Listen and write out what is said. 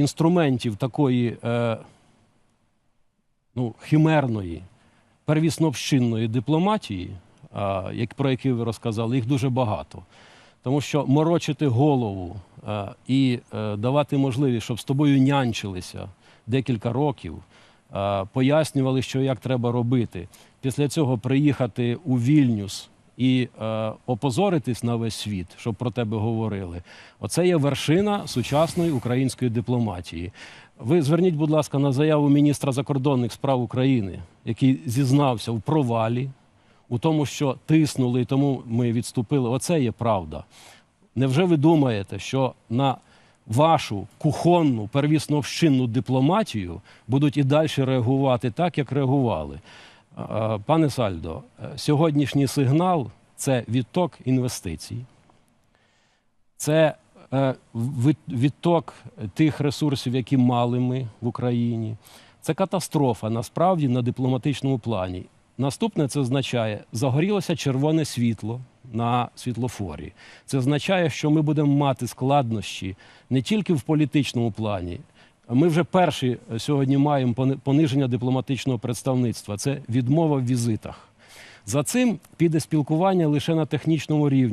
інструментів такої е, ну, химерної, первіснопщинної дипломатії, а, як, про які ви розказали, їх дуже багато. Тому що морочити голову е, і е, давати можливість, щоб з тобою нянчилися декілька років, е, пояснювали, що як треба робити. Після цього приїхати у Вільнюс і е, опозоритись на весь світ, щоб про тебе говорили. Оце є вершина сучасної української дипломатії. Ви зверніть, будь ласка, на заяву міністра закордонних справ України, який зізнався в провалі, у тому, що тиснули, і тому ми відступили. Оце є правда. Невже ви думаєте, що на вашу кухонну первісновщинну дипломатію будуть і далі реагувати так, як реагували? Пане Сальдо, е, сьогоднішній сигнал це відток інвестицій, це е, відток тих ресурсів, які мали ми в Україні. Це катастрофа насправді на дипломатичному плані. Наступне це означає, загорілося червоне світло на світлофорі. Це означає, що ми будемо мати складнощі не тільки в політичному плані. Ми вже перші сьогодні маємо пони- пониження дипломатичного представництва. Це відмова в візитах. За цим піде спілкування лише на технічному рівні.